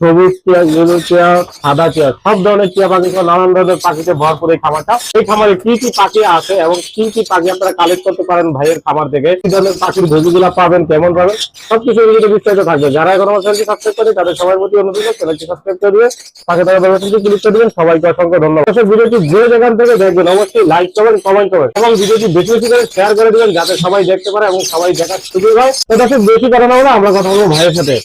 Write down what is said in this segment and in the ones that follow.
সবুজ টিয়া ইউলো টিয়া সাদা টিয়া সব ধরনের টিয়া পাখি নানান ধরনের পাখিতে ভরপুর এই খামারটা এই খামারে কি কি পাখি আছে এবং কি কি পাখি আপনারা কালেক্ট করতে পারেন ভাইয়ের খামার থেকে? কি ধরনের পাখির ভোগগুলা পাবেন, কেমন পাবেন? সবকিছু ভিডিওতে বিস্তারিত থাকবে। যারা এখন আমার চ্যানেলটি সাবস্ক্রাইব করে তাদের সবার প্রতি অনুরোধ চ্যানেলটি সাবস্ক্রাইব করে দিয়ে পাখি তারা বেলবাটনটি ক্লিক করে দিবেন। সবাইকে অসংখ্য ধন্যবাদ। ভিডিওটি যে যেখান থেকে দেখবেন, অবশ্যই লাইক করবেন কমেন্ট করবেন এবং ভিডিওটি বেশি বেশি করে শেয়ার করে দিবেন, যাতে সবাই দেখতে পারে এবং সবাই দেখার সুযোগ হয়। দর্শক, বেশি কথা না আমরা কথা বলব ভাইয়ের সাথে।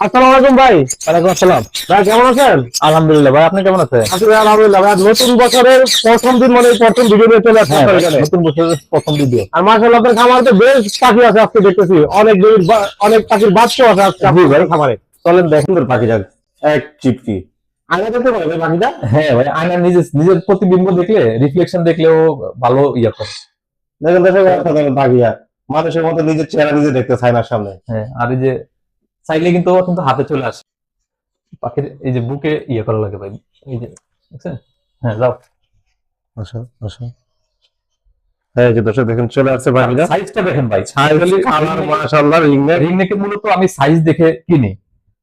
আসসালামু আলাইকুম ভাই। ওয়ালাইকুম আসসালাম। ভাই কেমন আছেন? আলহামদুলিল্লাহ ভাই আপনি কেমন আছেন? আসলে আলহামদুলিল্লাহ ভাই নতুন বছরের প্রথম দিন মানে প্রথম ভিডিও নিয়ে চলে আসছেন হ্যাঁ আপনার ভাই, এখানে। নতুন বছরের প্রথম ভিডিও আর আপনার খামারে বেশ পাখি আছে আজকে দেখতেছি। অনেক অনেক পাখির বাচ্চা আছে আজকে জি ভাই। খামারে। চলেন দেখেন সুন্দর পাখি যাক। এক চিপকি। দেখতে পাখিটা? হ্যাঁ ভাই আয়না নিজের নিজের প্রতিবিম্ব দেখলে রিফ্লেকশন দেখলেও ভালো ইয়ে করে। দেখেন দেখেন মানুষের মতো নিজের চেহারা নিজে দেখতে চায় না সামনে। হ্যাঁ আর এই যে চাইলে কিন্তু কিন্তু হাতে চলে আসে। পাখির এই যে বুকে ইয়ে করা লাগে ভাই। এই যে দেখছেন হ্যাঁ যাও। হ্যাঁ যে দর্শক দেখেন চলে আসছে পাখিটা সাইজটা দেখেন ভাই। কালার মাশাআল্লাহ রিং নেক। মূলত আমি সাইজ দেখে কিনি।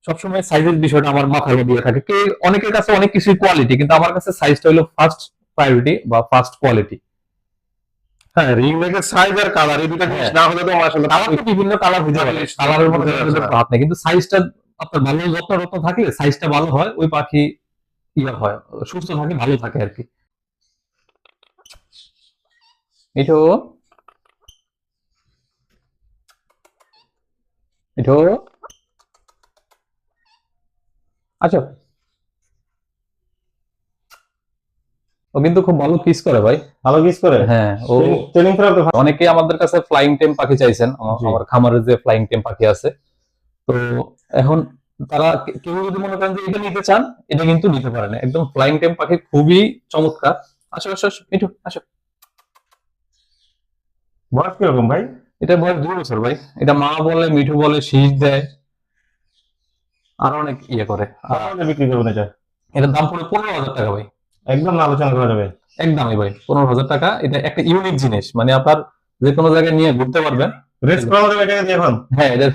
সবসময় সাইজের বিষয়টা আমার মাথায় দিয়ে থাকে। কে অনেকের কাছে অনেক কিছু কোয়ালিটি কিন্তু আমার কাছে সাইজটা হলো ফার্স্ট প্রায়োরিটি বা ফার্স্ট কোয়ালিটি হ্যাঁ রিং নেকের সাইজ আর কালার এই দুটো জিনিস না হলে তো মাশাআল্লাহ কালার তো বিভিন্ন কালার হতে পারে কালারের মধ্যে ভাব নেই। কিন্তু সাইজটা আপনার ভালো যত্ন রত্ন থাকলে সাইজটা ভালো হয় ওই পাখি ইয়ে হয় সুস্থ থাকে ভালো থাকে আর কি। এটো এটো আচ্ছা ও কিন্তু খুব ভালো কিস করে ভাই। ভালো কিস করে? হ্যাঁ ও ট্রেনিং করা তো ভালো। অনেকে আমাদের কাছে ফ্লাইং টেম পাখি চাইছেন। আমার- জি। আমার খামারে যে ফ্লাইং টেম পাখি আছে। তো এখন তারা কেউ যদি মনে করেন যে এটা নিতে চান এটা কিন্তু নিতে পারেন। একদম ফ্লাইং টেম পাখি খুবই চমৎকার। আসো আসো আসো আসো। বয়স কীরকম ভাই? এটা বয়স দুই বছর ভাই। এটা মা বলে মিঠু বলে শীষ দেয়। আর অনেক ইয়ে করে। বিক্রি করবেন এটা? এটার দাম পড়ে পনেরো হাজার টাকা ভাই। একদম আলোচনা করা যাবে। একদমই ভাই পনেরো হাজার টাকা এটা একটা ইউনিক জিনিস মানে আপনার যে কোনো জায়গায় নিয়ে ঘুরতে পারবেন। রেস্ট করা যাবে এটাকে এখন? হ্যাঁ এটা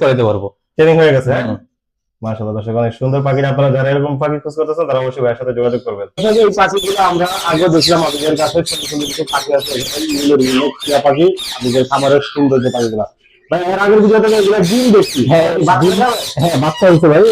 করাইতে পারব। ট্রেনিং হয়ে গেছে হ্যাঁ? হুম। মাশাআল্লাহ দর্শক অনেক সুন্দর পাখি আপনারা যারা এরকম পাখি খোঁজ করতেছেন তারা অবশ্যই ভাইয়ের সাথে যোগাযোগ করবেন। এই পাখিগুলো আমরা আগে দেখলাম আপনাদের কাছে ছোট কিছু পাখি আছে টিয়া পাখি আপনাদের খামারের সুন্দর যে পাখিগুলো। ভাই এর আগের ভিডিও এগুলো ডিম দেখছি। হ্যাঁ, বাচ্চাটা হ্যাঁ বাচ্চা হয়েছে ভাই।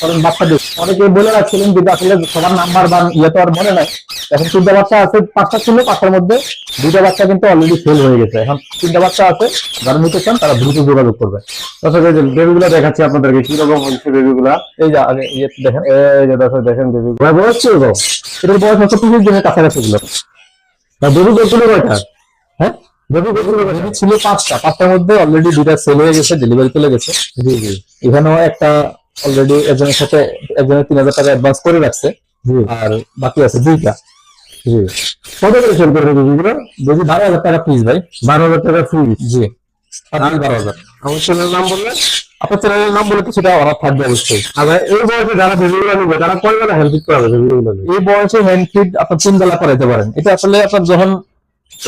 কারণ বাচ্চা দেখ অনেকে বলে রাখছিলেন কিন্তু আসলে সবার নাম্বার বা ইয়ে তো আর মনে নাই। এখন তিনটা বাচ্চা আছে পাঁচটা ছিল পাঁচটার মধ্যে দুটা বাচ্চা কিন্তু অলরেডি ফেল হয়ে গেছে। এখন তিনটা বাচ্চা আছে যারা নিতে চান তারা দ্রুত যোগাযোগ করবে। দর্শক এই যে বেবিগুলো দেখাচ্ছি আপনাদেরকে কি রকম হচ্ছে বেবিগুলা এই যে আগে ইয়ে দেখেন। এই যে দর্শক দেখেন বেবি বয়স গো এটার বয়স হচ্ছে তিরিশ দিনের কাছাকাছি ছিল। বেবি কয়টা হ্যাঁ? ছিল পাঁচটা। পাঁচটার মধ্যে অলরেডি দুটা সেল হয়ে গেছে ডেলিভারি চলে গেছে। এখানেও একটা অলরেডি একজনের সাথে একজনের তিন হাজার টাকা অ্যাডভান্স করে রাখছে আর বাকি আছে দুইটা। জি। কত করে সেল করবে বেশি বারো হাজার টাকা পিস ভাই। বারো হাজার টাকা ফ্রি জি। বারো হাজার। আমার চ্যানেলের নাম বললেন আপনার চ্যানেলের নাম বলে কিছুটা অর্ডার থাকবে অবশ্যই। আর এই বয়সে যারা বেবিগুলো নিবে তারা কয় বেলা হেল্প করাবে বেবিগুলো এই বয়সে হ্যান্ড আপনার তিন বেলা করাইতে পারেন। এটা আসলে আপনার যখন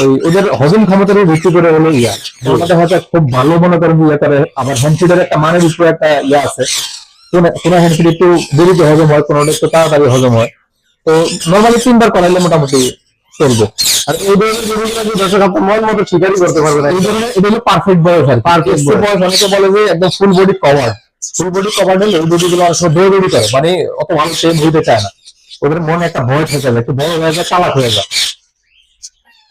ওই ওদের হজম ক্ষমতার ভিত্তি করে হলো ইয়া। ওনাদের হয়তো খুব ভালো মনে করেন ইয়া করে আবার হ্যান্ড ফিডের একটা মানের উপরে একটা ইয়া আছে। কোন কোন একটু দেরিতে হজম হয় কোনটা একটু তাড়াতাড়ি হজম হয়। তো নর্মালি তিনবার করাইলে মোটামুটি চলবে। আর এই ধরনের যে দর্শক আপনার মন মতো শিকারই করতে পারবে না। এই ধরনের এটা হলো পারফেক্ট বয়স আর পারফেক্ট বয়স। অনেকে বলে যে একদম full body cover full body cover হলে ওই বডিগুলো অনেক সময় দৌড়ি করে। মানে অত ভালো টেম হইতে চায় না। ওদের মনে একটা ভয় থেকে যায় একটু বড় হয়ে যায় চালাক হয়ে যায়।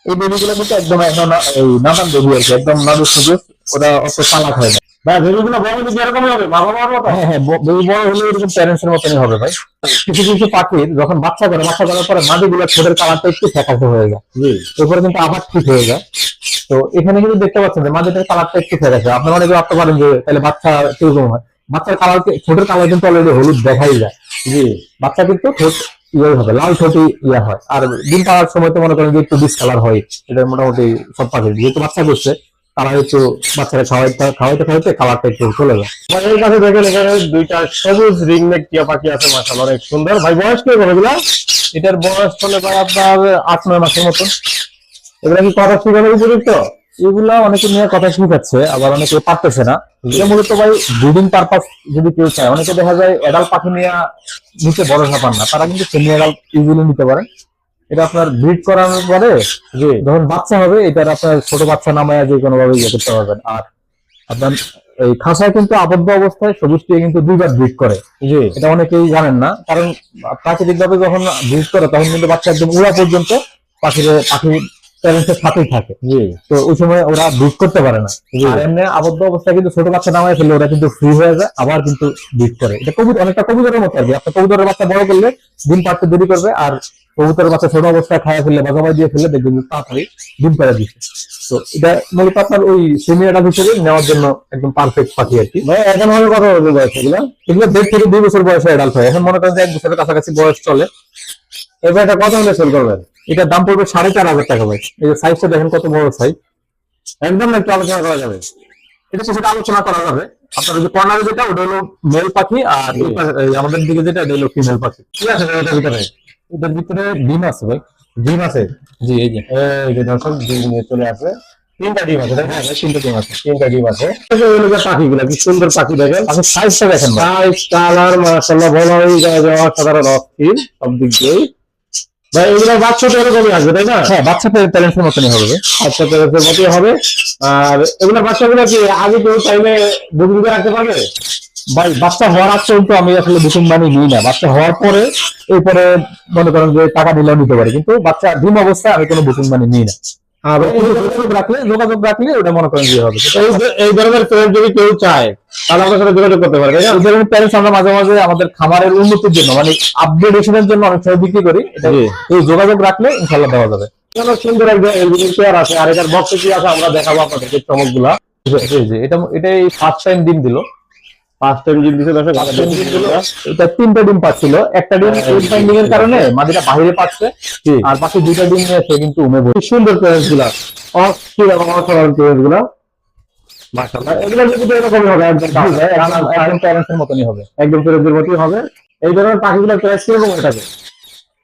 এই বেবিগুলো কিন্তু একদম একদম না- নানান বেবি আর কি একদম নাদু সুযোগ। ওরা অত চালাক হয় না। ভাই বড় দিকে এরকমই হবে? বাবা মার মতো? হ্যাঁ হ্যাঁ বেবি বড় হলে এরকম প্যারেন্টস এর মতনই হবে ভাই। কিছু কিছু পাখির যখন বাচ্চা করে বাচ্চা করার পরে মাদিগুলো ছোটের কালারটা একটু ফ্যাকাশে হয়ে যায়। এরপরে কিন্তু আবার ঠিক হয়ে যায়। তো এখানে কিন্তু দেখতে পাচ্ছেন যে মাঝেটার কালারটা একটু আছে আপনারা অনেকে ভাবতে পারেন যে তাহলে বাচ্চা কীরকম হয়? বাচ্চার কালার ছোটের কালার কিন্তু অলরেডি হলুদ দেখাই যায়। জি। বাচ্চা কিন্তু ঠোঁট ইয়ে হবে লাল ঠোঁটই ইয়ে হয়। আর ডিম পাড়ার সময় তো মনে করেন যে একটু ডিসকালার হয়। এটা মোটামুটি সব পাখি যেহেতু বাচ্চা করছে তারা একটু বাচ্চারা খাওয়াইতে খাওয়াইতে খাওয়াইতে খাবারটা একটু চলে যায়। এই কাছে দেখেন, এখানে দুইটা সবুজ রিংনেক টিয়া পাখি আছে, মাশাআল্লাহ, অনেক সুন্দর। ভাই, বয়স কি এগুলা? এটার বয়স চলে প্রায় আপনার আট, নয় মাসের মতন এগুলা কি কথা শিখানোর উপযুক্ত? এগুলা অনেকে নিয়ে কথা শিখাচ্ছে, আবার অনেকে পারতেছে না। এটা মূলত ভাই ব্রিডিং পারপাস যদি কেউ চায়, অনেকে দেখা যায় এডাল পাখি নিয়ে নিতে ভরসা পান না, তারা কিন্তু সেমি এডাল ইজিলি নিতে পারেন এটা আপনার ব্রিড করানোর পরে জি যখন বাচ্চা হবে এটার আপনার ছোট বাচ্চা নামায় যে কোনো ভাবে ইয়ে করতে পারবেন। আর আপনার এই খাঁচায় কিন্তু আবদ্ধ অবস্থায় সবুজ টিয়া কিন্তু দুইবার ব্রিড করে। জি। এটা অনেকেই জানেন না কারণ প্রাকৃতিক ভাবে যখন ব্রিড করে তখন কিন্তু বাচ্চা একদম উড়া পর্যন্ত পাখির পাখি প্যারেন্টসের সাথেই থাকে। জি। তো ওই সময় ওরা ব্রিড করতে পারে না। আর এমনি আবদ্ধ অবস্থায় কিন্তু ছোট বাচ্চা নামায় ফেলে ওরা কিন্তু ফ্রি হয়ে যায় আবার কিন্তু ব্রিড করে। এটা কবুতর অনেকটা কবুতরের মতো আর কি। আপনার কবুতরের বাচ্চা বড় করলে ডিম পাড়তে দেরি করবে আর কবুতরের বাচ্চা ছোট অবস্থায় খাওয়া ফেললে বা জবাই দিয়ে ফেললে দেখবেন তাড়াতাড়ি ডিম পেড়ে দিচ্ছে। তো এটা মূলত আপনার ওই সেমিয়াটা হিসেবে নেওয়ার জন্য একদম পারফেক্ট পাখি আর কি। ভাই এখন হবে কত বছর বয়স এগুলা? এগুলো দেড় থেকে দুই বছর বয়সে অ্যাডাল্ট হয়। এখন মনে করেন যে এক বছরের কাছাকাছি বয়স চলে। এবার এটা কত হলে সেল করবেন এটার দাম পড়বে সাড়ে চার হাজার টাকা ভাই। এই যে সাইজটা দেখেন কত বড় সাইজ একদম একটু আলোচনা করা যাবে। এটা সেটা আলোচনা করা যাবে। আপনার যে কর্নারে যেটা ওটা হলো মেল পাখি আর আমাদের দিকে যেটা এটা হলো ফিমেল পাখি। কি আছে ভিতরে। এটার ভিতরে ডিম আছে ভাই। ডিম আছে? জি এই যে। এই যে দর্শক ডিম নিয়ে চলে আসে। তিনটা ডিম আছে? হ্যাঁ তিনটে ডিম আছে। তিনটা ডিম আছে। পাখিগুলা কি সুন্দর পাখি দেখেন। পাখির সাইজটা দেখেন সাইজ কালার মাশাআল্লাহ ভালোই যায় যে অসাধারণ অস্থির। সব দিক দিয়েই। ভাই বাচ্চা তো এরকমই আসবে তাই না? হ্যাঁ বাচ্চা প্যারেন্টসের মতনই হবে বাচ্চা পেরেন্টের মতোই হবে। আর এগুলো বাচ্চাগুলো কি আগে কেউ চাইলে বুকিং করে রাখতে পারবে? ভাই বাচ্চা হওয়ার আগ পর্যন্ত আমি আসলে বুকিং মানি নিই না। বাচ্চা হওয়ার পরে এরপরে মনে করেন যে টাকা নিলেও নিতে পারি। কিন্তু বাচ্চা ডিম অবস্থায় আমি কোনো বুকিং মানি নিই না। আর যোগাযোগ রাখলে যোগাযোগ রাখলে ওটা মনে করেন হবে। এই- ধরনের পেরেন্ট যদি কেউ চায় তাহলে আপনার সাথে যোগাযোগ করতে পারবে এই ধরনের প্যারেন্টস আমরা মাঝে মাঝে আমাদের খামারের উন্নতির জন্য মানে আপগ্রেডেশনের জন্য অনেক সময় বিক্রি করি। এটা যোগাযোগ রাখলে ইনশাল্লাহ দেওয়া যাবে। সুন্দর একটা চেয়ার আছে আর এটার বক্সে কি আছে আমরা দেখাবো আপনাদেরকে চমকগুলা। জি জি এটা এটাই ফার্স্ট টাইম ডিম দিল। ফার্স্ট টাইম জিম দিছে দর্শক ডিম এটা তিনটা ডিম পাচ্ছিল। একটা ডিম ফাইন্ডিং এর কারণে মাদিটা বাইরে পাচ্ছে। আর বাকি দুইটা ডিম নিয়ে সে কিন্তু উমে সুন্দর পেরেন্টসগুলা। অসাধারণ পেরেন্টসগুলা। মাশাআল্লাহ। এগুলো যদি এরকমই হবে একদম একদম প্যারেন্টস এর মতনই হবে। একদম পেরেন্টসের মতোই হবে। এই ধরনের পাখিগুলো প্রাইস কীরকম হয়ে থাকে?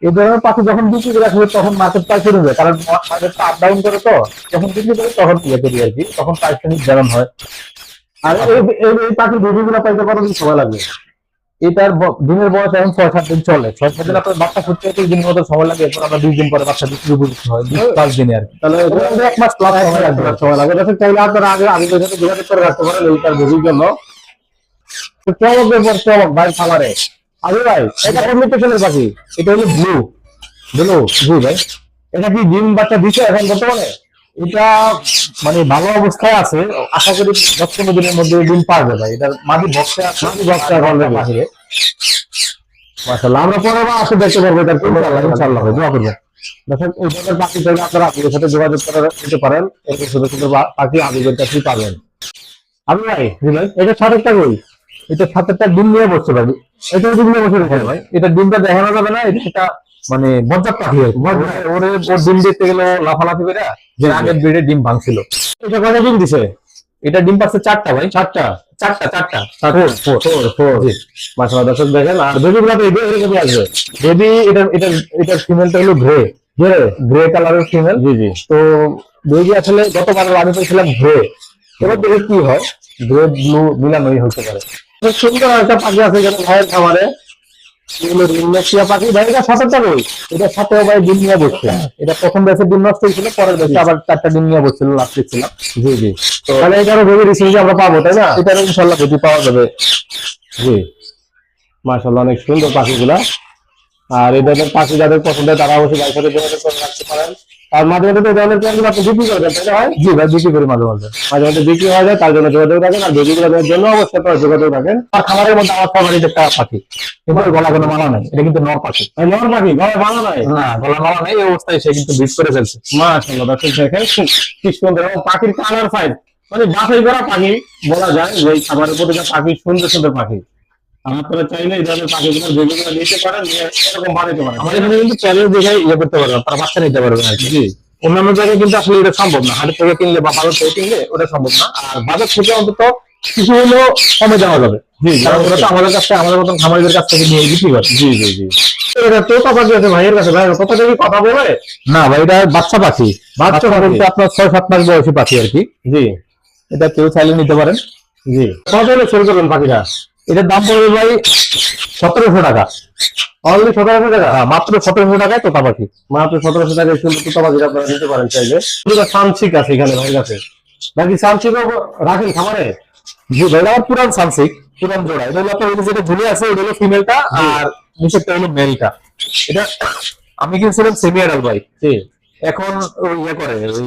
এই ধরনের পাখি যখন বিক্রি করে তখন মার্কেট প্রাইস হবে। কারণ মার্কেটটা আপ ডাউন করে তো যখন বিক্রি করে তখন ইয়ে করি আর কি। তখন প্রাইসটা যেমন হয়। আর এই পাখির বেবিগুলো পাইতে কতদিন সময় লাগবে? এটার দিনের বয়স এখন ছয় সাত দিন চলে। ছয় সাত দিন আপনার বাচ্চা ফুটতে দিনের মতো সময় লাগে এরপর আমরা দুই দিন পরে বাচ্চা বিক্রি করতে হয় পাঁচ দিনে আর তাহলে এক মাস প্লাস সময় লাগবে। সময় লাগবে। দর্শক চাইলে আপনারা আগে আগের সাথে যোগাযোগ করে রাখতে পারেন এইটার বেবির জন্য। তো চমকের পর চমক ভাই খামারে। আগে ভাই এটা কমিউনিকেশনের পাখি? এটা হলো ব্লু বুঝলো জি ভাই। এটা কি ডিম বাচ্চা দিচ্ছে এখন বর্তমানে? এটা মানে ভালো অবস্থায় আছে। আশা করি দশ পনেরো দিনের মধ্যে ডিম পারবে ভাই। এটা দেবে। বাহিরে আমরা পরে আসে দেখতে পারব ইনশাল্লাহ চাইলে আপনারা সাথে যোগাযোগ পাখি পাবেন। আমি এটা এটা নিয়ে এটা হ্যাঁ ভাই। এটা ডিমটা দেখানো যাবে না, এটা মানে বজ্জাত পাখি আর ওরে ওর ডিম দেখতে গেলে লাফালাফি করে যে আগের ব্রিডে ডিম ভাঙছিল। এটা কয়টা ডিম দিছে? এটা ডিম পাচ্ছে চারটা ভাই। চারটা? চারটা চারটা। ফোর ফোর ফোর জি। মাশাআল্লাহ দর্শক দেখেন আর বেবিগুলো তো এরকমই আসবে। বেবি এটা এটা ফিমেলটা হলো গ্রে যে গ্রে কালারের ফিমেল জি জি। তো বেবি আসলে গতবার আমি পেয়েছিলাম গ্রে এবার দেখে কি হয়। গ্রে ব্লু মিলানোই হতে পারে। সুন্দর একটা পাখি আছে ভাইয়ের খামারে। এগুলো রিংনেশিয়া পাখি ভাই এটা সতর্কতা রই এটা সাথেও ভাই ডিম নিয়ে বসছে। এটা প্রথম ব্যাচের ডিম নষ্ট হয়েছিল পরের ব্যাচে আবার চারটা ডিম নিয়ে বসছিল লাস্ট ছিলাম। জি জি। তাহলে এটারও রিসিভ আমরা পাবো তাই না? এটারও ইনশাল্লাহ পাওয়া যাবে। জি। অনেক সুন্দর পাখিগুলা। আর এদের পাখি যাদের পছন্দ তারা অবশ্যই যোগাযোগ করে রাখতে পারেন। আর মাঝে মাঝে তো এই ধরনের আপনি বিক্রি করবেন তাই না ভাই? জি ভাই বিক্রি করি মাঝে মাঝে মাঝে মাঝে বিক্রি হয়ে যায় তার জন্য যোগাযোগ রাখেন আর বেবিগুলো দেওয়ার জন্য অবশ্যই আপনারা যোগাযোগ রাখেন। আর খামারের মধ্যে আমার ফেভারিট একটা পাখি। ওর গলা কোনো মানা নাই এটা কিন্তু নর পাখি। নর পাখি ঘরে ভালো নয় না গলা মানা নাই এই অবস্থায় সে কিন্তু বিট করে ফেলছে। মাশাআল্লাহ দর্শক দেখেন কি সুন্দর। এবং পাখির কালার ফাইন মানে বাছাই করা পাখি বলা যায় যে এই খাবারের প্রতিটা পাখি সুন্দর সুন্দর পাখি। আপনারা চাইলে এই ধরনের পাখিগুলো যেগুলো নিতে পারেন নিয়ে এরকম বানাতে পারেন। আমাদের এখানে কিন্তু দেখে ইয়ে করতে পারবে তারা বাচ্চা নিতে আর কি। অন্যান্য জায়গায় কিন্তু আসলে এটা সম্ভব না। হাটের থেকে কিনলে বা বাজার থেকে কিনলে ওটা সম্ভব না। আর বাজার থেকে অন্তত কিছু হলেও কমে দেওয়া যাবে। কারণ ওরা তো আমাদের কাছ থেকে আমাদের মতন খামারিদের কাছ থেকে নিয়ে বিক্রি করে। জি জি জি। ভাইয়ের কাছে। ভাই কথা কথা বলে? না ভাই এটা বাচ্চা পাখি। বাচ্চা পাখি। আপনার ছয় সাত মাস বয়সী পাখি আর কি। জি। এটা কেউ চাইলে নিতে পারেন। জি। কত হলে সেল করবেন পাখিটা? এটার দাম পড়বে ভাই সতেরোশো টাকা। অনলি সতেরোশো টাকা? হ্যাঁ, মাত্র সতেরোশো টাকায় পাখি মাত্র সতেরোশো টাকা সুন্দর তোতা পাখি আপনারা নিতে পারেন চাইলে। সানসিক আছে এখানে ভাইয়ের কাছে। নাকি সানসিকও রাখেন খামারে? ভাই পুরান সানসিক পুরান জোড়া। এটা হলো আপনার যেটা ঝুলে আছে ওটা হলো ফিমেলটা আর নিচেরটা হলো মেলটা এটা আমি কিনছিলাম সেমি অ্যাডাল ভাই এখন ওই ইয়ে করে ওই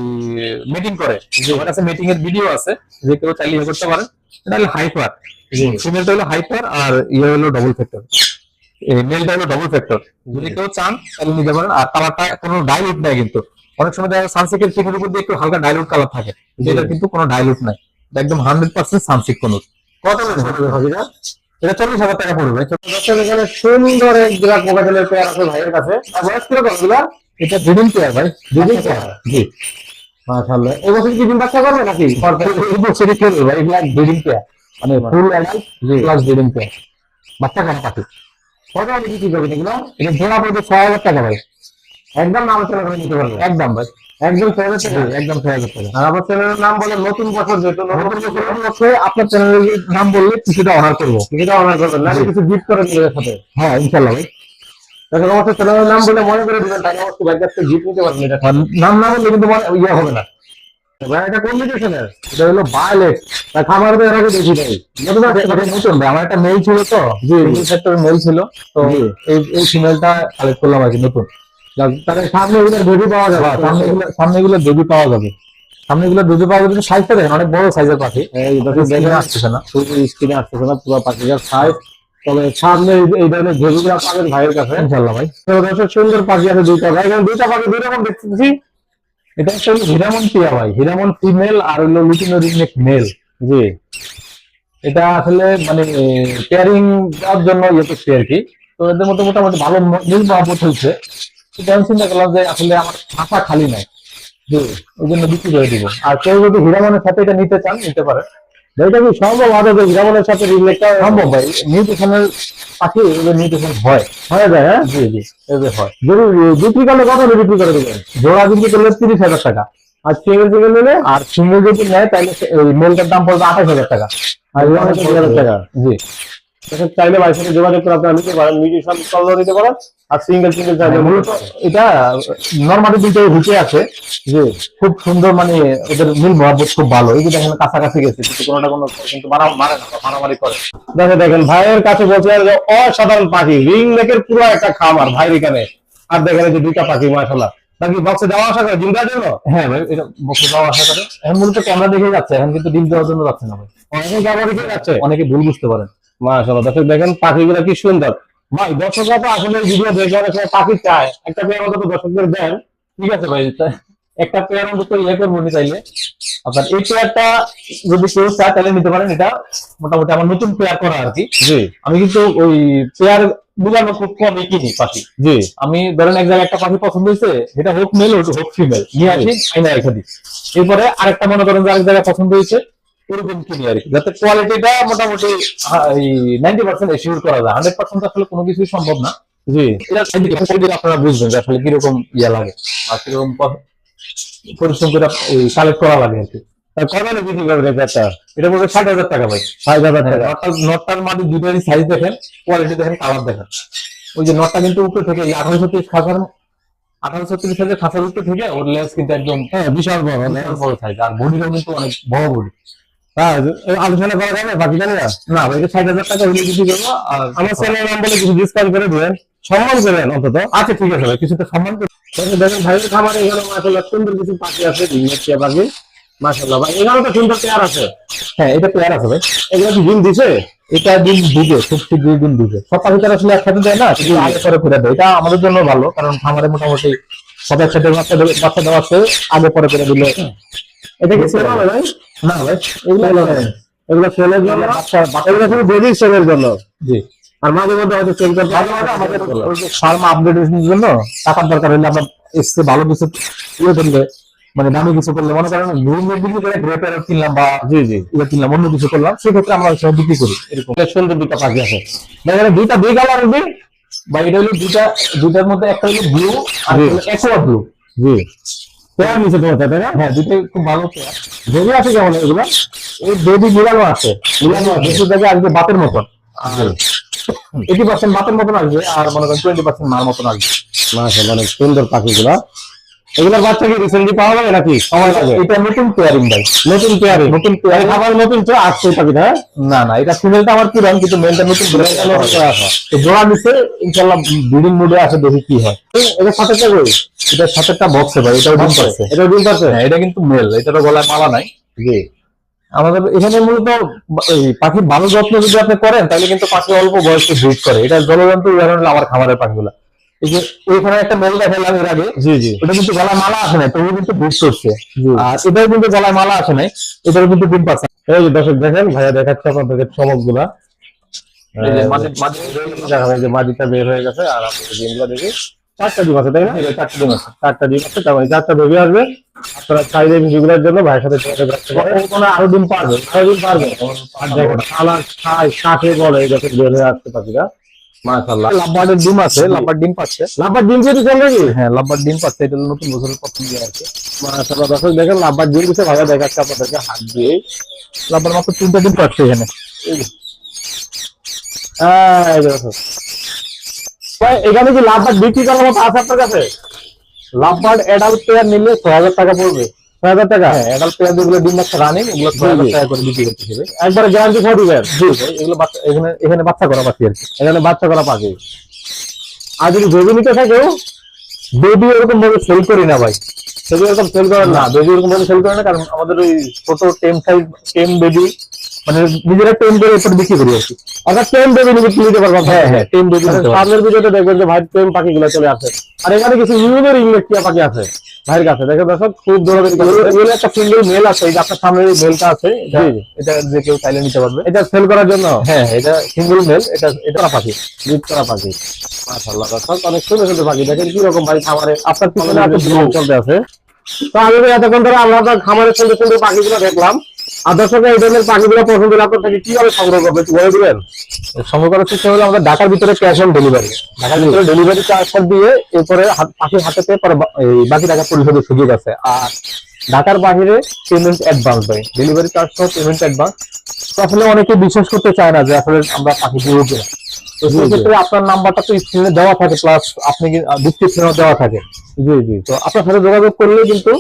মিটিং করে। আমার কাছে মিটিং এর ভিডিও আছে যে কেউ চাইলে ইয়ে করতে পারেন এটা হলো হাইপার ফিমেলটা হলো হাইপার আর ইয়ে হলো ডবল ফ্যাক্টর মেলটা হলো ডবল ফ্যাক্টর যদি কেউ চান তাহলে নিতে পারেন। আর কালারটা কোনো ডাইলুট নাই কিন্তু। অনেক সময় দেখা সানসিকের পিঠের উপর দিয়ে একটু হালকা ডাইলুট কালার থাকে। যেটা কিন্তু কোনো ডাইলুট নাই। এটা একদম হান্ড্রেড পার্সেন্ট সানসিক কোন কত হলে সেল এটা চল্লিশ হাজার টাকা পড়বে। এখানে সুন্দর এক জোড়া কোকাটেলের পেয়ার আছে ভাইয়ের কাছে। বয়স কীরকম এগুলা এটা ব্রিডিং পেয়ার ভাই? পেয়ার জি। মাশাআল্লাহ। এবছর কি ডিম বাচ্চা করবে নাকি? এই বছরই করবে ভাই? এগুলা ব্রিডিং পেয়ার মানে full adult plus breeding pair বাচ্চা কেন পাখি। কত আমি বিক্রি করবেন এগুলো এটা জোড়া পড়বে ছয় হাজার টাকা ভাই। একদম নাম আলোচনা করে নিতে পারবে। একদম ভাই। একদম ছয় হাজার টাকা। একদম ছয় হাজার টাকা। আর আমার চ্যানেলের নাম বলে নতুন বছর যেহেতু নতুন বছর আপনার চ্যানেলের নাম বললে কিছুটা অনার করব। কিছুটা অনার করবেন না? কিছু গিফট করে দিলে সাথে? হ্যাঁ ইনশাল্লাহ ভাই। দেখেন অবশ্যই চ্যানেলের নাম বলে মনে করে দিবেন তাহলে অবশ্যই ভাই থেকে গিফট নিতে পারবেন এটা আর নাম না বললে কিন্তু ইয়ে হবে না। ভাই এটা কোন মিউটেশনের এটা হলো বায়োলেট তার খাবার তো এর আগে দেখি নাই। নতুন আছে এটা নতুন ভাই আমার একটা মেল ছিল তো। জি, জি। জি মেল ছিল। তো এই এই ফিমেলটা কালেক্ট করলাম আর কি নতুন। তাহলে সামনে এগুলো বেবি পাওয়া যাবে। সামনে এগুলো সামনে এগুলো বেবি পাওয়া যাবে। সামনে এগুলো বেবি পাওয়া যাবে সাইজটা দেখেন অনেক বড় সাইজের পাখি। দেখে আসতেছে না। শুধু স্ক্রিনে আসতেছে না পুরো পাখিটার সাইজ তবে সামনে এই- ধরনের পাবেন ভাইয়ের কাছে। ইনশাল্লাহ ভাই। দর্শক সুন্দর পাখি আছে দুইটা। ভাই এখানে দুইটা পাখি দুই রকম দেখতেছি। এটা হচ্ছে হিরামন টিয়া ভাই। হিরামন ফিমেল আর হলো লুটিনো মেল। জি। এটা আসলে মানে পেয়ারিং দেওয়ার জন্য ইয়ে করছি আর কি। তো এদের মধ্যে মোটামুটি ভালো মিল মহাবত হয়েছে তো আমি চিন্তা করলাম যে আসলে আমার খাতা খালি নাই। জি ওই জন্য বিক্রি করে দিব। আর কেউ যদি হিরামনের সাথে এটা নিতে চান নিতে পারে এটা কি সম্ভব? আদতে গ্রামের সাথে রিলেটটা সম্ভব ভাই নিউট্রিশনের পাখি নিউট্রিশন হয়। হয়ে যায় হ্যাঁ? জি জি হয়। জরুরি বিক্রি করলে কত বিক্রি করে দেবেন? জোড়া বিক্রি করলে তিরিশ হাজার টাকা। আর সিঙ্গেল সিঙ্গেল নিলে? আর সিঙ্গেল যদি নেয় তাহলে মেলটার দাম পড়বে আঠাশ হাজার টাকা। আর টাকা। জি। চাইলে ভাইয়ের সাথে যোগাযোগ করে আপনারা নিতে পারেন মিউজিশন কলও নিতে পারেন আর সিঙ্গেল সিঙ্গেল চাইলে মূলত এটা নর্মালি দুইটাই ঢুকে আছে। জি। খুব সুন্দর মানে ওদের মিল মহাব্বত খুব ভালো। এই যে দেখেন কাছাকাছি গেছে কিন্তু কোনোটা কোনো কিন্তু মারা মারে না মারামারি করে। দেখেন দেখেন ভাইয়ের কাছে বলছে যে অসাধারণ পাখি রিং নেকের পুরো একটা খামার ভাইয়ের এখানে। আর দেখেন যে দুইটা পাখি মাশাল্লাহ নাকি বক্সে যাওয়া আসা করে? ডিম দেওয়ার জন্য? হ্যাঁ ভাই এটা বক্স দেওয়া আশা করে। এখন মূলত ক্যামেরা দেখে যাচ্ছে এখন কিন্তু ডিম দেওয়ার জন্য যাচ্ছে না ভাই। অনেকে ক্যামেরা দেখে যাচ্ছে? অনেকে ভুল বুঝতে পারেন। দর্শক দেখেন পাখিগুলো কি সুন্দর। ভাই দর্শকরা তো আসলে ভিডিও দেখে অনেক সময় পাখি চায়। একটা পেয়ার মতো দর্শকদের দেন। ঠিক আছে ভাই একটা পেয়ার অন্তত ইয়ে করব চাইলে আপনার এই পেয়ারটা যদি কেউ চায় তাহলে নিতে পারেন এটা মোটামুটি আমার নতুন পেয়ার করা আর কি। জি। আমি কিন্তু ওই পেয়ার মিলানো খুব কমই কিনি পাখি। জি। আমি ধরেন এক জায়গায় একটা পাখি পছন্দ হয়েছে এটা হোক মেল হোক ফিমেল নিয়ে আসি আইনা রেখে দিই। এরপরে আরেকটা মনে করেন যে আরেক জায়গায় পছন্দ হয়েছে এরকম কিনি আর কি? যাতে কোয়ালিটিটা মোটামুটি নাইনটি পার্সেন্ট এসিউর করা যায়। হান্ড্রেড পার্সেন্ট আসলে কোনো কিছুই সম্ভব না। জি। এটা আপনারা বুঝবেন আসলে কীরকম ইয়া লাগে আর কীরকম পরিশ্রম করে কালেক্ট করা লাগে আর কি। কবে বিক্রি করবেন এই এটা বলতে ষাট হাজার টাকা ভাই। ষাট হাজার টাকা। নটটার নটটার মাটি দুটোরই সাইজ দেখেন কোয়ালিটি দেখেন কালার দেখেন। ওই যে নটটা কিন্তু উপরে থেকে আঠারোশো তিরিশ খাঁচার আঠারোশো তিরিশ হাজার খাঁচার উপরে থেকে ওর লেন্স কিন্তু একদম হ্যাঁ বিশাল বড় বড় সাইজ আর বডিটাও কিন্তু অনেক বড় বডি। হ্যাঁ আলোচনা করা যাবে বাকি জানি না না এটা ষাট হাজার টাকা হলে বিক্রি করব আর আমার চ্যানেল নাম বলে কিছু ডিসকাউন্ট করে দেবেন। সম্মান করবেন অন্তত। আচ্ছা ঠিক আছে ভাই কিছুটা সম্মান দেখেন ভাইয়ের খামারে এখানে মাসাল্লাহ সুন্দর কিছু পাখি আছে ডিমের পাখি মাসাল্লাহ ভাই। এখানে তো সুন্দর পেয়ার আছে। হ্যাঁ এটা পেয়ার আছে ভাই। এগুলো কি ডিম দিছে? এটা দিন দুটো খুব শীঘ্রই দিন দুটো সব পাখিটার আসলে একসাথে দেয় না কিন্তু আগে পরে করে দেয়। এটা আমাদের জন্য ভালো কারণ খামারে মোটামুটি সব একসাথে বাচ্চা দেবে- বাচ্চা দেওয়া আছে আগে পরে করে দিলে এটা কি হবে ভাই? না ভাই এগুলো এগুলো সেলের জন্য এগুলো শুধু বেবি সেলের জন্য। জি। আর মাঝে মধ্যে হয়তো সেল করতে মাঝে মাঝে আমাদের ফার্ম জন্য টাকার দরকার হলে আমরা এসছে ভালো কিছু ইয়ে করলে মানে দামি কিছু করলে মনে করেন রুম বিক্রি করে গ্রেপের কিনলাম বা জি জি। ইয়ে কিনলাম অন্য কিছু করলাম সেক্ষেত্রে আমরা সব বিক্রি করি এরকম। সুন্দর দুটো পাখি আছে। দুইটা দুই কালার হবে বা এটা হলো দুইটা দুইটার মধ্যে একটা হলো ব্লু আর জি। একোয়া ব্লু জি। পেয়ার নিচে তোমার তাই না? হ্যাঁ দুইটাই খুব ভালো পেয়ার বেবি আছে কেমন এগুলো? এই বেবি মিলানো আছে। মিলানো আছে। বেশি দেখে আসবে বাতের মতন। এইটি পার্সেন্ট বাতের মতন আসবে আর মনে করেন টোয়েন্টি পার্সেন্ট মার মতন আসবে। মানে সুন্দর পাখিগুলো। এগুলোর বাচ্চা কি রিসেন্টলি পাওয়া যাবে নাকি? সময় লাগে এটা নতুন পেয়ারিং ভাই। নতুন পেয়ারে নতুন পেয়ারিং খাবার নতুন তো আসছে পাখিটা হ্যাঁ? না না এটা ফিমেলটা আমার পুরান কিন্তু মেলটা নতুন তো জোড়া নিচ্ছে ইনশাল্লাহ ব্রিডিং মুডে আছে দেখি কি হয়। এটা থাকবে এটার সাথে একটা বক্সে ভাই এটাও ডিম পাচ্ছে এটা দিন পাচ্ছে হ্যাঁ এটা কিন্তু মেল এটারও গলায় মালা নাই। জি। আমাদের এখানে মূলত এই পাখির ভালো যত্ন যদি আপনি করেন তাহলে কিন্তু পাখি অল্প বয়সে ব্রিড করে। এটা জলজন্তু উদাহরণ হলো আমার খামারের পাখিগুলো। এই যে ওইখানে একটা মেল দেখালাম এর আগে জি জি। ওটা কিন্তু গলায় মালা আসে নাই তবু কিন্তু করছে। আর এটাও কিন্তু গলায় মালা আসে নাই কিন্তু ডিম পাচ্ছে। এই যে দর্শক দেখেন ভাইয়া দেখাচ্ছে গুলা মাটিটা বের হয়ে গেছে আর আপনাদের ডিমগুলো দেখি। চারটা ডিম আছে তাই না? চারটে ডিম আছে চারটা ডিম আছে তার মানে চারটা বেবি আসবে। আপনারা চাইলে ভিডিওগুলোর জন্য ভাইয়ের সাথে যোগাযোগ রাখতে পারেন। আরও ডিম পারবে আরও ডিম পারবে। আর দেখেন কালার ছাই কাঠে বলে এই বের হয়ে আসছে পাখিরা। মাশাআল্লাহ। লাভবার্ডের ডিম আছে লাভবার্ড ডিম পাচ্ছে। ডিম দিয়ে দিচ্ছেন নাকি? হ্যাঁ লাভবার্ড ডিম পাচ্ছে এটা নতুন বছরের প্রথম দিয়ে আছে মাশাআল্লাহ দর্শক দেখেন ডিম দিচ্ছে ভাইয়া দেখাচ্ছে আপনাদেরকে হাত দিয়ে। লাভবার্ড মাত্র তিনটা ডিম পাচ্ছে এখানে। এই যে। দেখো। ভাই, এখানে কি লাভবার বিক্রি করার মতো আছে আপনার কাছে? লাভবার্ড অ্যাডাল্ট পেয়ার নিলে ছ হাজার টাকা পড়বে। ছয় হাজার টাকা। হ্যাঁ অ্যাডাল্ট পেয়ার যেগুলো ডিম বাচ্চা রানিং এগুলো ছয় হাজার টাকা করে বিক্রি করতে হবে। একবারে গ্যারান্টি ফোর দিবেন জি এগুলো বাচ্চা এখানে এখানে বাচ্চা করা পাখি আর এখানে বাচ্চা করা পাখি আর যদি বেবি নিতে থাকেও বেবি এরকম ভাবে সেল করি না ভাই। সেগুলো এরকম সেল করেন না। না বেবি এরকম ভাবে সেল করে না কারণ আমাদের ওই ছোট টেম সাইজ টেম বেবি মানে নিজেরা টেম করে এরপর বিক্রি করি আর কি। অর্থাৎ টেম বেবি পারবেন হ্যাঁ হ্যাঁ টেম বেবি সামনের ভিডিওতে দেখবেন যে ভাই টেম পাখিগুলো চলে আসে। আর এখানে কিছু ইউনের ইংলিশ টিয়া পাখি আছে ভাইয়ের কাছে। দর্শক খুব দৌড়াদৌড়ি করে এগুলো একটা সিঙ্গেল মেল আছে এই যে আপনার সামনে মেলটা আছে এটা যে কেউ চাইলে নিতে পারবে। এটা সেল করার জন্য? হ্যাঁ এটা সিঙ্গেল মেল এটা এটা পাখি লিড করা পাখি। মাশাআল্লাহ দর্শক অনেক সুন্দর সুন্দর পাখি। দেখেন কি রকম ভাই খামারে আপনার পিছনে এত চলতে আছে। তো আমি এতক্ষণ ধরে আমরা খামারের সুন্দর সুন্দর পাখিগুলো দেখলাম। আর দর্শক এই ধরনের পাখিগুলো পছন্দ হলে আপনার থেকে কীভাবে সংগ্রহ করবে একটু বলে সংগ্রহ করার সিস্টেম হলো আমাদের ঢাকার ভিতরে ক্যাশ অন ডেলিভারি ঢাকার ভিতরে ডেলিভারি ট্রান্সফার দিয়ে এরপরে পাখির হাতে পরে বাকি টাকা পরিশোধের সুযোগ আছে। আর ঢাকার বাইরে পেমেন্ট অ্যাডভান্স দেয় ডেলিভারি চার্জ সহ পেমেন্ট অ্যাডভান্স আসলে অনেকে বিশ্বাস করতে চায় না যে আসলে আমরা পাখি তো। সেক্ষেত্রে আপনার নাম্বারটা তো স্ক্রিনে দেওয়া থাকে প্লাস আপনি ডিসক্রিপশনেও দেওয়া থাকে। জি জি। তো আপনার সাথে যোগাযোগ করলে কিন্তু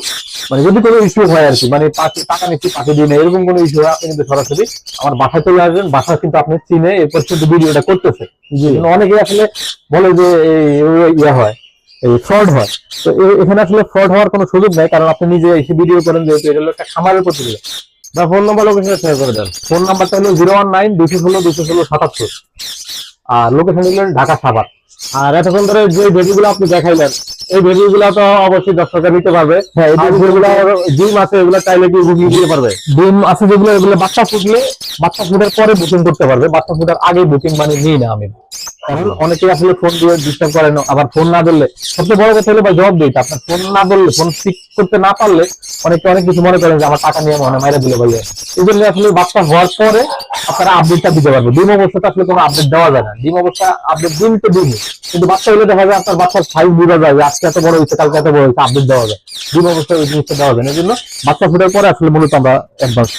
মানে যদি কোনো ইস্যু হয় আর কি মানে পাখি টাকা নিচ্ছি পাখি দিই না এরকম কোনো ইস্যু হয় আপনি কিন্তু সরাসরি আমার বাসায় চলে আসবেন বাসা কিন্তু আপনি চিনে এরপর কিন্তু ভিডিওটা করতেছে। জি। অনেকে আসলে বলে যে ইয়ে হয় এই ফ্রড হয়। তো এখানে আসলে ফ্রড হওয়ার কোনো সুযোগ নাই কারণ আপনি নিজে এসে ভিডিও করেন যেহেতু এটা হলো একটা খামারের প্রতিযোগিতা বা ফোন নাম্বার লোকেশন শেয়ার করে দেন। ফোন নাম্বারটা হলো জিরো ওয়ান নাইন দুশো ষোলো দুশো ষোলো সাতাত্তর। আর লোকেশন হলো ঢাকা সাভার। আর এতক্ষণ ধরে যে বেবিগুলো আপনি দেখাইলেন এই বেবিগুলো তো অবশ্যই দর্শকরা নিতে পারবে। হ্যাঁ জিম আছে এগুলো চাইলে কি বুকিং দিতে পারবে। ডিম আছে যেগুলো এগুলো বাচ্চা ফুটলে বাচ্চা ফুটার পরে বুকিং করতে পারবে। বাচ্চা ফুটার আগে বুকিং মানে নিই না আমি। কারণ অনেকে আসলে ফোন দিয়ে ডিস্টার্ব করে না আবার ফোন না ধরলে সবচেয়ে বড় কথা হলো ভাই জবাব দিই আপনার ফোন না ধরলে ফোন পিক করতে না পারলে অনেকে অনেক কিছু মনে করেন যে আমার টাকা নিয়ে মনে মাইরে দিলে ভাই এই জন্য আসলে বাচ্চা হওয়ার পরে আপনারা আপডেটটা দিতে পারবে ডিম অবস্থাতে আসলে কোনো আপডেট দেওয়া যায় না। ডিম অবস্থা আপডেট দিন তো দিন কিন্তু বাচ্চা হলে দেখা যায় আপনার বাচ্চার সাইজ বোঝা যায় আজকে এত বড় হয়েছে কালকে এত বড় হয়েছে আপডেট দেওয়া যায়। ডিম অবস্থায় ওই জিনিসটা দেওয়া যায় না। এই জন্য বাচ্চা ফুটার পরে আসলে মূলত আমরা অ্যাডভান্স